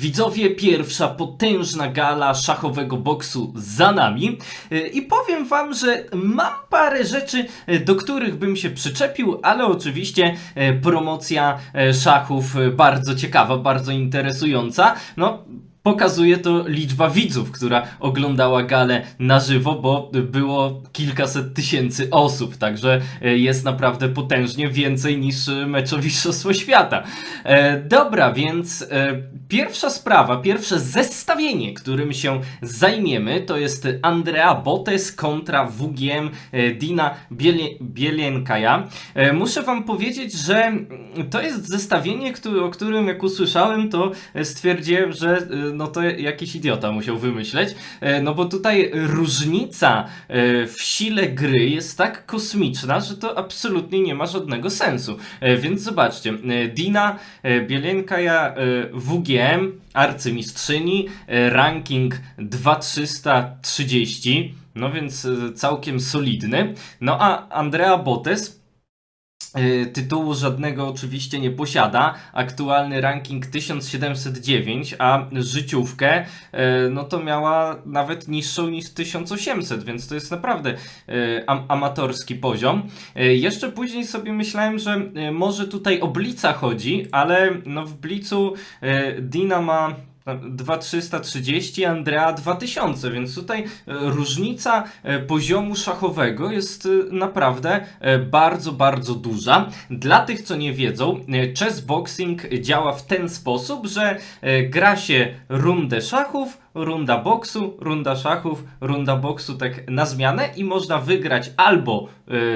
widzowie, pierwsza potężna gala szachowego boksu za nami E, i powiem wam, że mam parę rzeczy, e, do których bym się przyczepił, ale oczywiście e, promocja szachów bardzo ciekawa, bardzo interesująca. No, Pokazuje to liczba widzów, która oglądała galę na żywo, bo było kilkaset tysięcy osób, także e, jest naprawdę potężnie więcej niż e, mecz o Mistrzostwo Świata. E, dobra, więc e, pierwsza sprawa, pierwsze zestawienie, którym się zajmiemy, to jest Andrea Botes kontra WGM e, Dina Bielie, Bielienkaja. E, muszę wam powiedzieć, że mm, to jest zestawienie, który, o którym jak usłyszałem, to stwierdziłem, że no to jakiś idiota musiał wymyśleć, e, no bo tutaj różnica e, w sile gry jest tak kosmiczna, że to absolutnie nie ma żadnego sensu. E, Więc zobaczcie, Dina Bielienkaja e, WGM, arcymistrzyni, ranking 2330, no więc całkiem solidny. No a Andrea Botes Tytułu żadnego oczywiście nie posiada. Aktualny ranking 1709, a życiówkę e, no to miała nawet niższą niż 1800, więc to jest naprawdę e, am amatorski poziom. E, Jeszcze później sobie myślałem, że e, może tutaj o Blica chodzi, ale no w Blicu e, Dina ma 2330, Andrea 2000, więc tutaj e, różnica e, poziomu szachowego jest e, naprawdę bardzo, bardzo duża. Dla tych, co nie wiedzą, e, chess boxing działa w ten sposób, że gra się rundę szachów, runda boksu, runda szachów, runda boksu tak na zmianę i można wygrać albo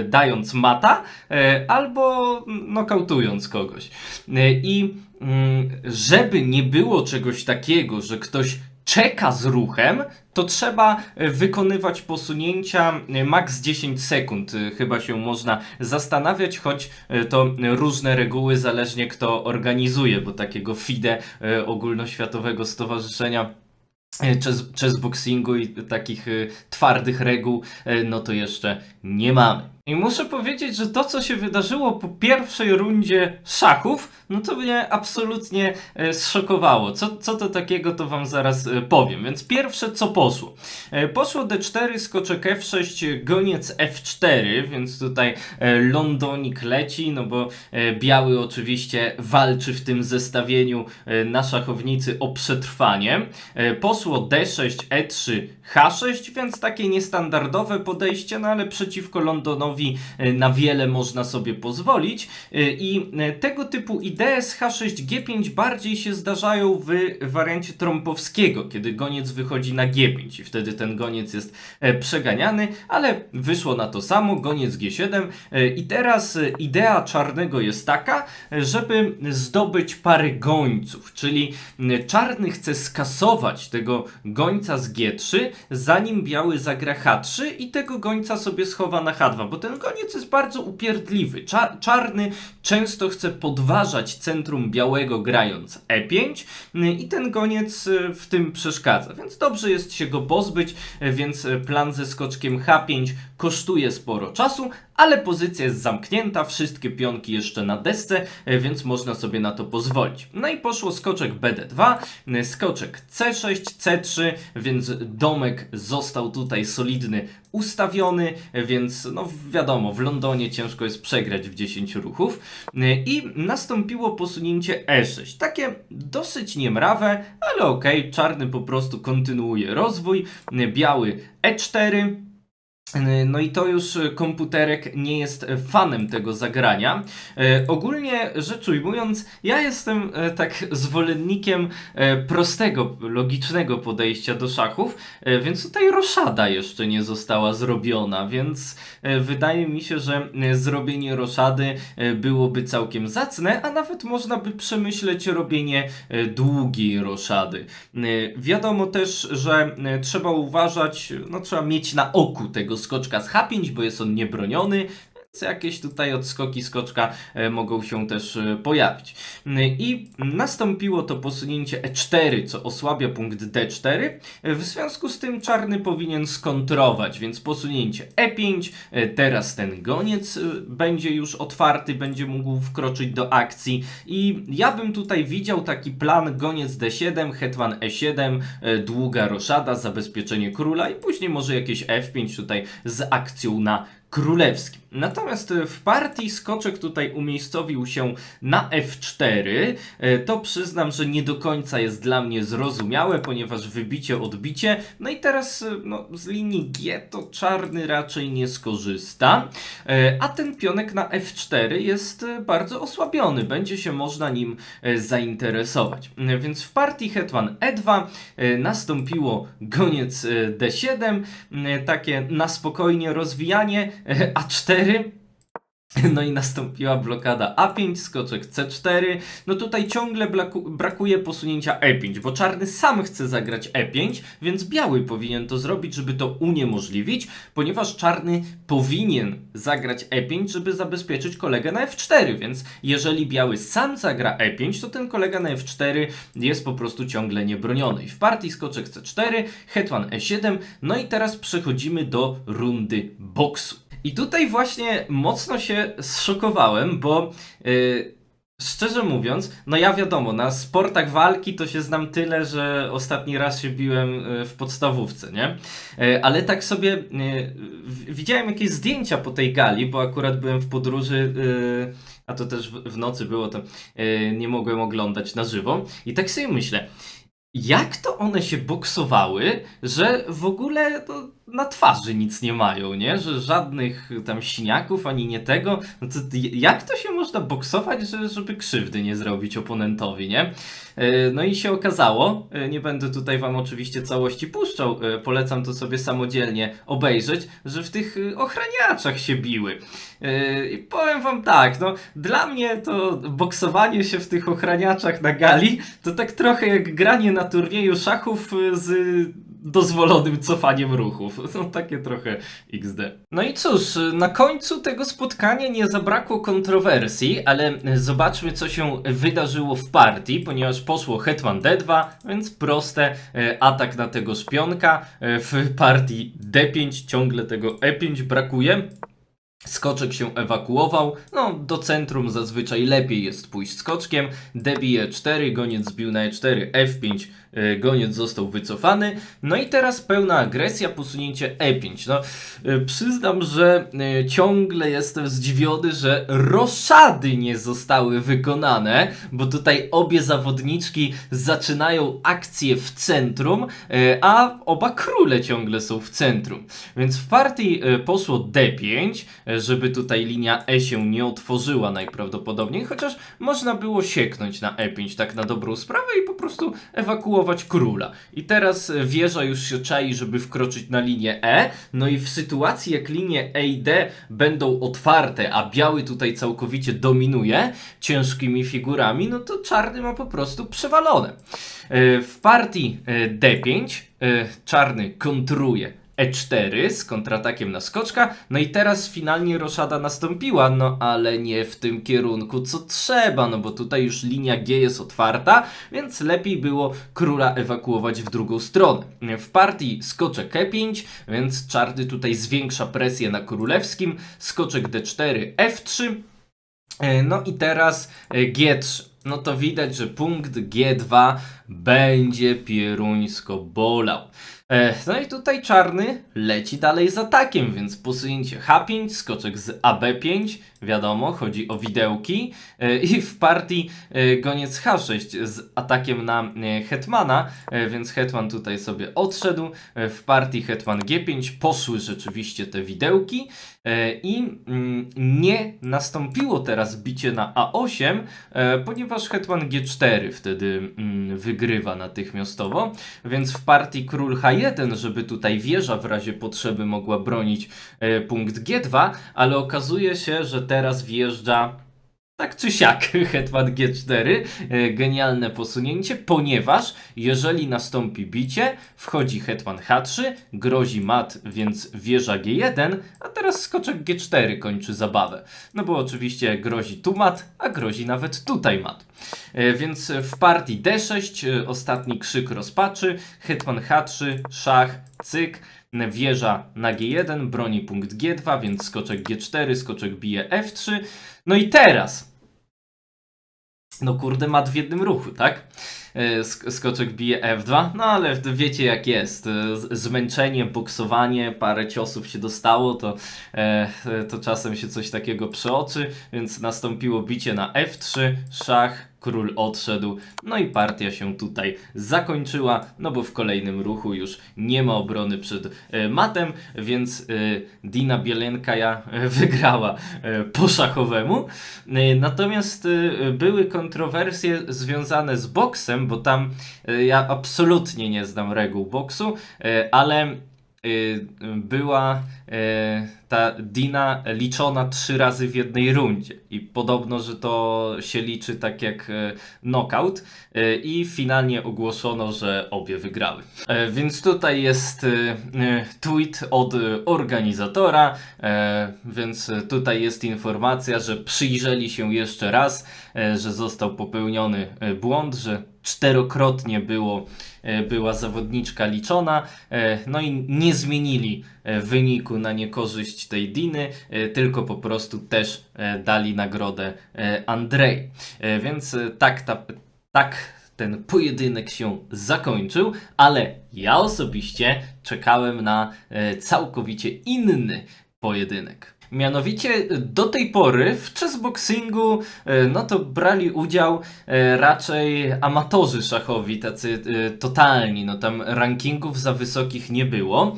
dając mata, albo nokautując kogoś. I mm, żeby nie było czegoś takiego, że ktoś czeka z ruchem, to trzeba e, wykonywać posunięcia e, max 10 sekund. E, Chyba się można zastanawiać, choć to różne reguły zależnie kto organizuje, bo takiego FIDE ogólnoświatowego stowarzyszenia chess, chessboxingu i takich twardych reguł, no to jeszcze nie mamy. I muszę powiedzieć, że to, co się wydarzyło po pierwszej rundzie szachów, no to mnie absolutnie e, zszokowało. Co, co to takiego, to wam zaraz e, powiem. Więc pierwsze, co poszło. E, poszło D4, skoczek F6, goniec F4, więc tutaj Londonik leci, no bo biały oczywiście walczy w tym zestawieniu na szachownicy o przetrwanie. Poszło D6, E3, H6, więc takie niestandardowe podejście, no ale przeciwko Londonowi e, na wiele można sobie pozwolić. E, I e, tego typu idee z H6, G5 bardziej się zdarzają w wariancie Trąpowskiego, kiedy goniec wychodzi na G5 i wtedy ten goniec jest przeganiany, ale wyszło na to samo, goniec G7 e, i teraz idea czarnego jest taka, żeby zdobyć parę gońców, czyli czarny chce skasować tego gońca z G3, zanim biały zagra H3 i tego gońca sobie schowa na H2, bo ten goniec jest bardzo upierdliwy. Cza czarny często chce podważać centrum białego grając E5 y, i ten goniec y, w tym przeszkadza, więc dobrze jest się go pozbyć, y, więc plan ze skoczkiem H5 kosztuje sporo czasu, ale pozycja jest zamknięta, wszystkie pionki jeszcze na desce, y, więc można sobie na to pozwolić. No i poszło skoczek BD2, y, skoczek C6, C3, więc domek został tutaj solidny ustawiony, y, więc no wiadomo, w Londonie ciężko jest przegrać w 10 ruchów. I nastąpiło posunięcie E6. Takie dosyć niemrawe, ale okej, czarny po prostu kontynuuje rozwój, biały E4. No i to już e, komputerek nie jest fanem tego zagrania. E, ogólnie rzecz ujmując, ja jestem e, tak zwolennikiem e, prostego, logicznego podejścia do szachów, e, więc tutaj roszada jeszcze nie została zrobiona, więc e, wydaje mi się, że e, zrobienie roszady e, byłoby całkiem zacne, a nawet można by przemyśleć robienie e, długiej roszady. E, Wiadomo też, że e, trzeba uważać, no trzeba mieć na oku tego skoczka z H5, bo jest on niebroniony. Jakieś tutaj odskoki skoczka e, mogą się też e, pojawić. Mm, I nastąpiło to posunięcie E4, co osłabia punkt D4. E, W związku z tym czarny powinien skontrować, więc posunięcie E5, e, teraz ten goniec e, będzie już otwarty, będzie mógł wkroczyć do akcji i ja bym tutaj widział taki plan goniec D7, hetman E7, e, długa roszada, zabezpieczenie króla i później może jakieś F5 tutaj z akcją na królewskim. Natomiast e, w partii skoczek tutaj umiejscowił się na F4. E, To przyznam, że nie do końca jest dla mnie zrozumiałe, ponieważ wybicie, odbicie. No i teraz e, no, z linii G to czarny raczej nie skorzysta. A ten pionek na F4 jest bardzo osłabiony. Będzie się można nim zainteresować. Więc w partii hetman E2 e, nastąpiło goniec e, D7, e, takie na spokojnie rozwijanie A4. No i nastąpiła blokada A5, skoczek C4. No tutaj ciągle brakuje posunięcia E5, bo czarny sam chce zagrać E5, więc biały powinien to zrobić, żeby to uniemożliwić, ponieważ czarny powinien zagrać E5, żeby zabezpieczyć kolegę na F4, więc jeżeli biały sam zagra E5, to ten kolega na F4 jest po prostu ciągle niebroniony. I w partii skoczek C4, hetman E7, no i teraz przechodzimy do rundy boksu. I tutaj właśnie mocno się zszokowałem, bo yy, szczerze mówiąc, no ja wiadomo, na sportach walki to się znam tyle, że ostatni raz się biłem yy, w podstawówce, nie? Yy, ale tak sobie yy, widziałem jakieś zdjęcia po tej gali, bo akurat byłem w podróży. Yy, a to też w, nocy było, to yy, nie mogłem oglądać na żywo. I tak sobie myślę, jak to one się boksowały, że w ogóle to na twarzy nic nie mają, nie? Że żadnych tam siniaków ani nie tego. No to jak to się można boksować, że, żeby krzywdy nie zrobić oponentowi, nie? E, No i się okazało, e, nie będę tutaj wam oczywiście całości puszczał, e, polecam to sobie samodzielnie obejrzeć, że w tych ochraniaczach się biły. I powiem wam tak, no dla mnie to boksowanie się w tych ochraniaczach na gali to tak trochę jak granie na turnieju szachów z dozwolonym cofaniem ruchów. No takie trochę XD. No i cóż, na końcu tego spotkania nie zabrakło kontrowersji, ale zobaczmy co się wydarzyło w partii, ponieważ poszło hetman d2, więc proste y, atak na tego szpionka. Y, W partii d5 ciągle tego e5 brakuje. Skoczek się ewakuował. No, do centrum zazwyczaj lepiej jest pójść skoczkiem. Debije 4, goniec zbił na E4, F5, e, goniec został wycofany. No i teraz pełna agresja, posunięcie E5. No, e, przyznam, że e, ciągle jestem zdziwiony, że roszady nie zostały wykonane, bo tutaj obie zawodniczki zaczynają akcję w centrum, e, a oba króle ciągle są w centrum. Więc w partii e, poszło D5, e, żeby tutaj linia E się nie otworzyła najprawdopodobniej, chociaż można było sieknąć na E5 tak na dobrą sprawę i po prostu ewakuować króla. I teraz e, wieża już się czai, żeby wkroczyć na linię E, no i w sytuacji jak linie E i D będą otwarte, a biały tutaj całkowicie dominuje ciężkimi figurami, no to czarny ma po prostu przewalone. E, W partii e, D5 e, czarny kontruje E4 z kontratakiem na skoczka. No i teraz finalnie roszada nastąpiła, no ale nie w tym kierunku co trzeba, no bo tutaj już linia G jest otwarta, więc lepiej było króla ewakuować w drugą stronę. W partii skoczek E5, więc czarny tutaj zwiększa presję na królewskim, skoczek D4, F3. E, No i teraz e, G3. No to widać, że punkt G2 będzie pieruńsko bolał. E, No i tutaj czarny leci dalej z atakiem, więc posunięcie H5, skoczek z AB5, wiadomo, chodzi o widełki. E, I w partii e, goniec H6 z atakiem na hetmana, więc hetman tutaj sobie odszedł. W partii hetman G5 poszły rzeczywiście te widełki i mm, nie nastąpiło teraz bicie na A8, e, ponieważ hetman G4 wtedy mm, wygrywa natychmiastowo, więc w partii król H1, żeby tutaj wieża w razie potrzeby mogła bronić e, punkt G2, ale okazuje się, że teraz wjeżdża tak czy siak, hetman G4, e, genialne posunięcie, ponieważ jeżeli nastąpi bicie, wchodzi hetman H3, grozi mat, więc wieża G1, a teraz skoczek G4 kończy zabawę. No bo oczywiście grozi tu mat, a grozi nawet tutaj mat. E, Więc w partii D6 e, ostatni krzyk rozpaczy, hetman H3, szach, cyk, wieża na G1, broni punkt G2, więc skoczek G4, skoczek bije F3. No i teraz no kurde, mat w jednym ruchu, tak? E, sk- Skoczek bije F2, no ale wiecie jak jest. E, Zmęczenie, boksowanie, parę ciosów się dostało, to, e, to czasem się coś takiego przeoczy, więc nastąpiło bicie na F3, szach, król odszedł, no i partia się tutaj zakończyła, no bo w kolejnym ruchu już nie ma obrony przed e, matem, więc e, Dina Bielenkaja e, wygrała po szachowemu. Natomiast były kontrowersje związane z boksem, bo tam ja absolutnie nie znam reguł boksu, ale była e, ta Dina liczona trzy razy w jednej rundzie i podobno, że to się liczy tak jak e, knockout e, i finalnie ogłoszono, że obie wygrały. E, Więc tutaj jest tweet od organizatora, więc tutaj jest informacja, że przyjrzeli się jeszcze raz, że został popełniony błąd, że czterokrotnie było, była zawodniczka liczona, e, no i nie zmienili e, wyniku na niekorzyść tej Diny, e, tylko po prostu też e, dali nagrodę e, Andrzej. E, Więc e, tak, ta, tak ten pojedynek się zakończył, ale ja osobiście czekałem na e, całkowicie inny pojedynek. Mianowicie do tej pory w chessboxingu e, no to brali udział e, raczej amatorzy szachowi, tacy e, totalni, no tam rankingów za wysokich nie było,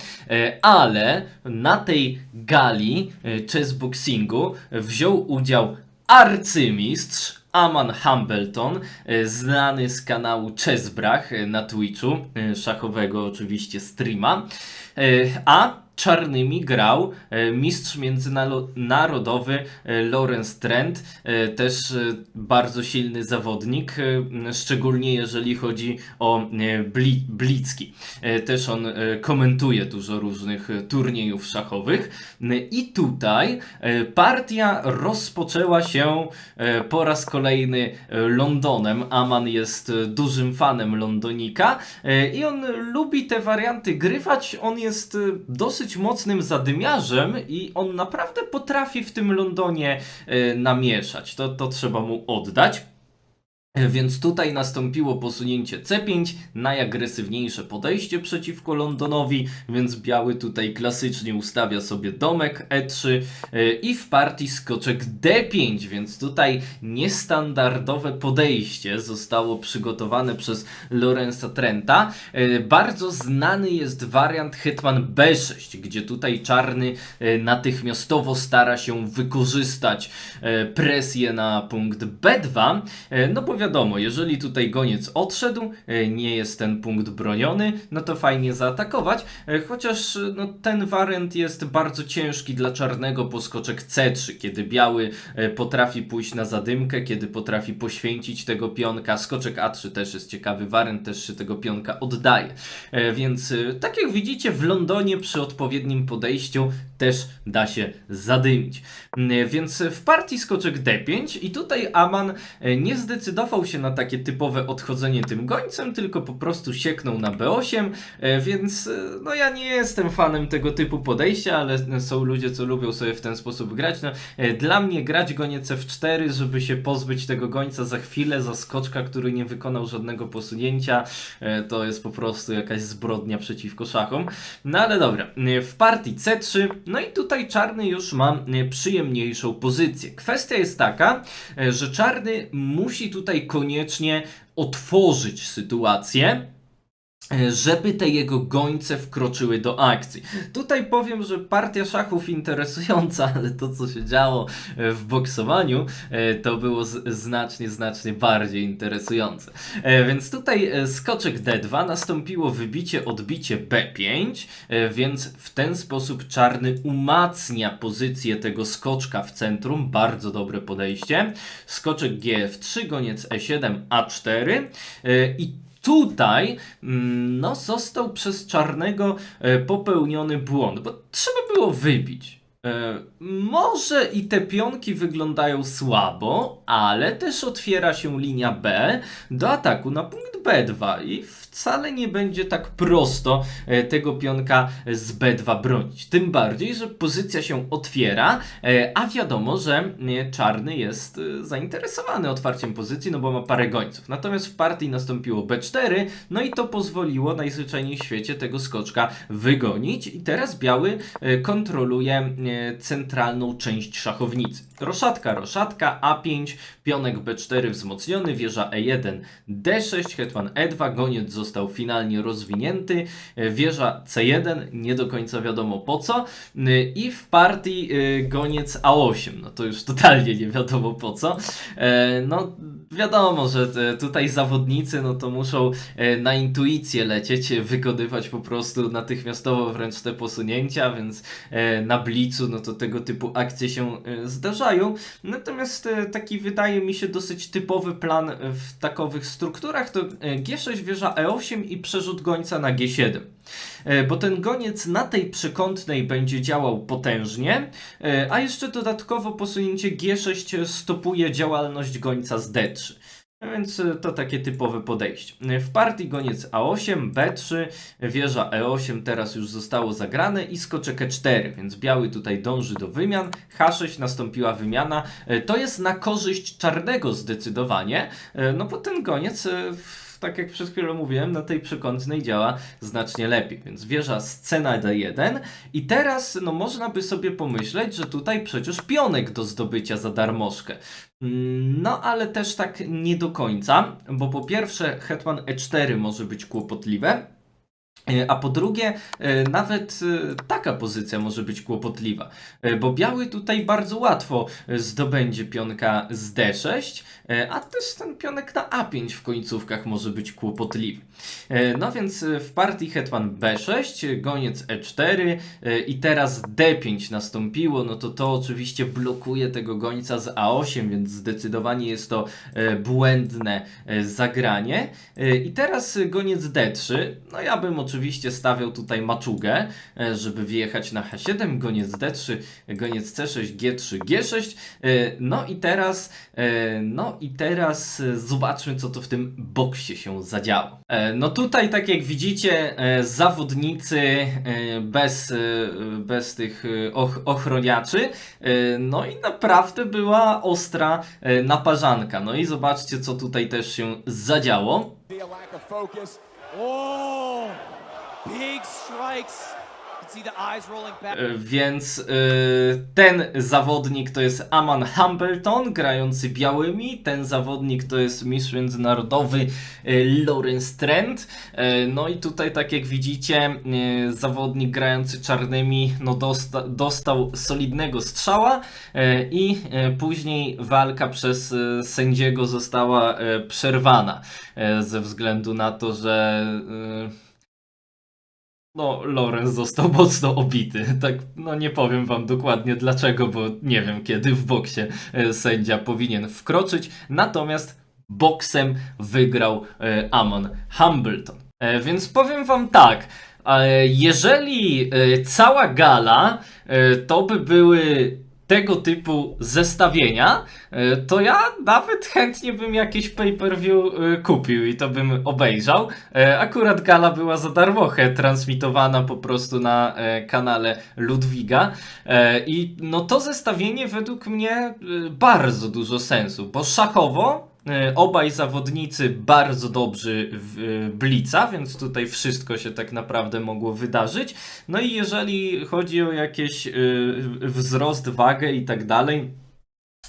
ale na tej gali chessboxingu wziął udział arcymistrz Aman Hambleton, znany z kanału Chessbrach na Twitchu, szachowego oczywiście streama, a czarnymi grał e, mistrz międzynarodowy e, Lawrence Trent, e, też bardzo silny zawodnik, szczególnie jeżeli chodzi o bli, blicki. Też on komentuje dużo różnych turniejów szachowych. I tutaj partia rozpoczęła się po raz kolejny Londonem. Aman jest dużym fanem Londonika i on lubi te warianty grywać. On jest e, dosyć mocnym zadymiarzem i on naprawdę potrafi w tym Londonie e, namieszać. To, to trzeba mu oddać. Więc tutaj nastąpiło posunięcie C5, najagresywniejsze podejście przeciwko Londonowi, więc biały tutaj klasycznie ustawia sobie domek E3 e, i w partii skoczek D5, więc tutaj niestandardowe podejście zostało przygotowane przez Lorenza Trenta. E, Bardzo znany jest wariant hetman B6, gdzie tutaj czarny e, natychmiastowo stara się wykorzystać presję na punkt B2, e, no bo wiadomo, jeżeli tutaj goniec odszedł, e, nie jest ten punkt broniony, no to fajnie zaatakować, e, chociaż no, ten wariant jest bardzo ciężki dla czarnego po skoczek C3, kiedy biały e, potrafi pójść na zadymkę, kiedy potrafi poświęcić tego pionka, skoczek A3 też jest ciekawy wariant, też się tego pionka oddaje, więc tak jak widzicie w Londonie przy odpowiednim podejściu też da się zadymić. Mm, Więc w partii skoczek D5 i tutaj Aman e, nie zdecydował się na takie typowe odchodzenie tym gońcem, tylko po prostu sieknął na B8, e, więc e, no ja nie jestem fanem tego typu podejścia, ale są ludzie, co lubią sobie w ten sposób grać. No, dla mnie grać goniec F4, żeby się pozbyć tego gońca za chwilę, za skoczka, który nie wykonał żadnego posunięcia, to jest po prostu jakaś zbrodnia przeciwko szachom. No ale dobra, w partii C3, no i tutaj czarny już ma e, przyjemniejszą pozycję. Kwestia jest taka, e, że czarny musi tutaj koniecznie otworzyć sytuację. E, żeby te jego gońce wkroczyły do akcji. Tutaj powiem, że partia szachów interesująca, ale to co się działo e, w boksowaniu e, to było znacznie, znacznie bardziej interesujące. Więc tutaj skoczek D2 nastąpiło wybicie, odbicie B5, e, więc w ten sposób czarny umacnia pozycję tego skoczka w centrum, bardzo dobre podejście. Skoczek GF3, goniec E7, A4 e, i Tutaj mm, no, został przez czarnego e, popełniony błąd, bo trzeba było wybić. E, może i te pionki wyglądają słabo, ale też otwiera się linia B do ataku na punkt B2 i wcale nie będzie tak prosto e, tego pionka z B2 bronić. Tym bardziej, że pozycja się otwiera, e, a wiadomo, że e, czarny jest zainteresowany otwarciem pozycji, no bo ma parę gońców. Natomiast w partii nastąpiło B4, no i to pozwoliło najzwyczajniej w świecie tego skoczka wygonić i teraz biały kontroluje centralną część szachownicy. Roszatka, roszatka, A5, pionek B4 wzmocniony, wieża E1, D6, hetman E2, goniec został finalnie rozwinięty, e, wieża C1, nie do końca wiadomo po co e, i w partii e, goniec A8, no to już totalnie nie wiadomo po co. No wiadomo, że te, tutaj zawodnicy no to muszą e, na intuicję lecieć, e, wykonywać po prostu natychmiastowo wręcz te posunięcia, więc e, na blicu no to tego typu akcje się e, zdarzają. Natomiast e, taki wydaje mi się dosyć typowy plan e, w takowych strukturach to e, G6 wieża E8 i przerzut gońca na G7. E, Bo ten goniec na tej przekątnej będzie działał potężnie, e, a jeszcze dodatkowo posunięcie G6 stopuje działalność gońca z D3. A Więc e, to takie typowe podejście. E, W partii goniec A8, B3, wieża E8 teraz już zostało zagrane i skoczek E4, więc biały tutaj dąży do wymian. H6 nastąpiła wymiana. E, To jest na korzyść czarnego zdecydowanie, e, no bo ten goniec e, tak jak przed chwilą mówiłem, na tej przekątnej działa znacznie lepiej. Więc wieża scena D1 i teraz no można by sobie pomyśleć, że tutaj przecież pionek do zdobycia za darmożkę. Mm, No ale też tak nie do końca, bo po pierwsze hetman E4 może być kłopotliwe, A po drugie, e, nawet e, taka pozycja może być kłopotliwa, e, bo biały tutaj bardzo łatwo e, zdobędzie pionka z D6, e, a też ten pionek na A5 w końcówkach może być kłopotliwy. E, No więc e, w partii hetman B6, e, goniec E4 e, i teraz D5 nastąpiło, no to to oczywiście blokuje tego gońca z A8, więc zdecydowanie jest to e, błędne e, zagranie. E, I teraz e, goniec D3, no ja bym oczywiście stawiał tutaj maczugę, e, żeby wjechać na H7, goniec D3, goniec C6, G3, G6. E, No i teraz, e, no i teraz e, zobaczmy, co to w tym boksie się zadziało. No tutaj, tak jak widzicie, zawodnicy bez, bez tych och ochroniaczy, no i naprawdę była ostra naparzanka. No i zobaczcie, co tutaj też się zadziało. Oh, Więc e, ten zawodnik to jest Aman Hambleton, grający białymi. Ten zawodnik to jest mistrz międzynarodowy e, Lawrence Trent. E, no i tutaj, tak jak widzicie, zawodnik grający czarnymi no dosta, dostał solidnego strzała i później walka przez e, sędziego została przerwana ze względu na to, że. No, Lorenz został mocno obity. Tak, no nie powiem wam dokładnie dlaczego, bo nie wiem kiedy w boksie e, sędzia powinien wkroczyć. Natomiast boksem wygrał e, Amon Hambleton. E, więc powiem wam tak. Jeżeli cała gala to by były tego typu zestawienia, e, to ja nawet chętnie bym jakieś pay-per-view e, kupił i to bym obejrzał. E, Akurat gala była za darmochę transmitowana po prostu na kanale Ludwiga i no to zestawienie według mnie bardzo dużo sensu, bo szachowo obaj zawodnicy bardzo dobrzy w e, Blica, więc tutaj wszystko się tak naprawdę mogło wydarzyć. No i jeżeli chodzi o jakiś e, wzrost, wagę i tak dalej,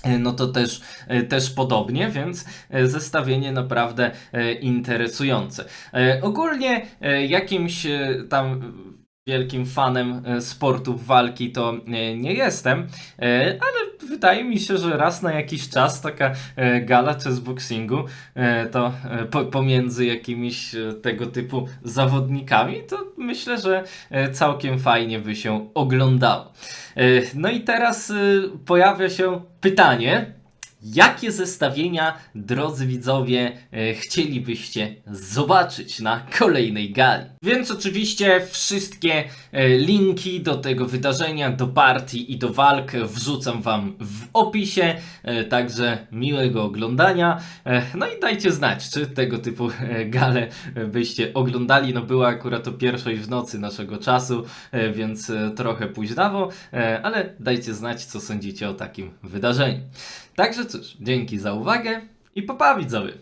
E, no to też, e, też podobnie, więc e, zestawienie naprawdę e, interesujące. E, Ogólnie e, jakimś e, tam wielkim fanem e, sportów walki to e, nie jestem, e, ale wydaje mi się, że raz na jakiś czas taka gala chessboxingu to po, pomiędzy jakimiś tego typu zawodnikami, to myślę, że całkiem fajnie by się oglądało. No i teraz pojawia się pytanie, Jakie zestawienia, drodzy widzowie, e, chcielibyście zobaczyć na kolejnej gali? Więc oczywiście wszystkie e, linki do tego wydarzenia, do partii i do walk wrzucam Wam w opisie. E, Także miłego oglądania. No i dajcie znać, czy tego typu gale byście oglądali. No była akurat o pierwszej w nocy naszego czasu, więc trochę późnawo, ale dajcie znać, co sądzicie o takim wydarzeniu. Także cóż, dzięki za uwagę i popa widzowie!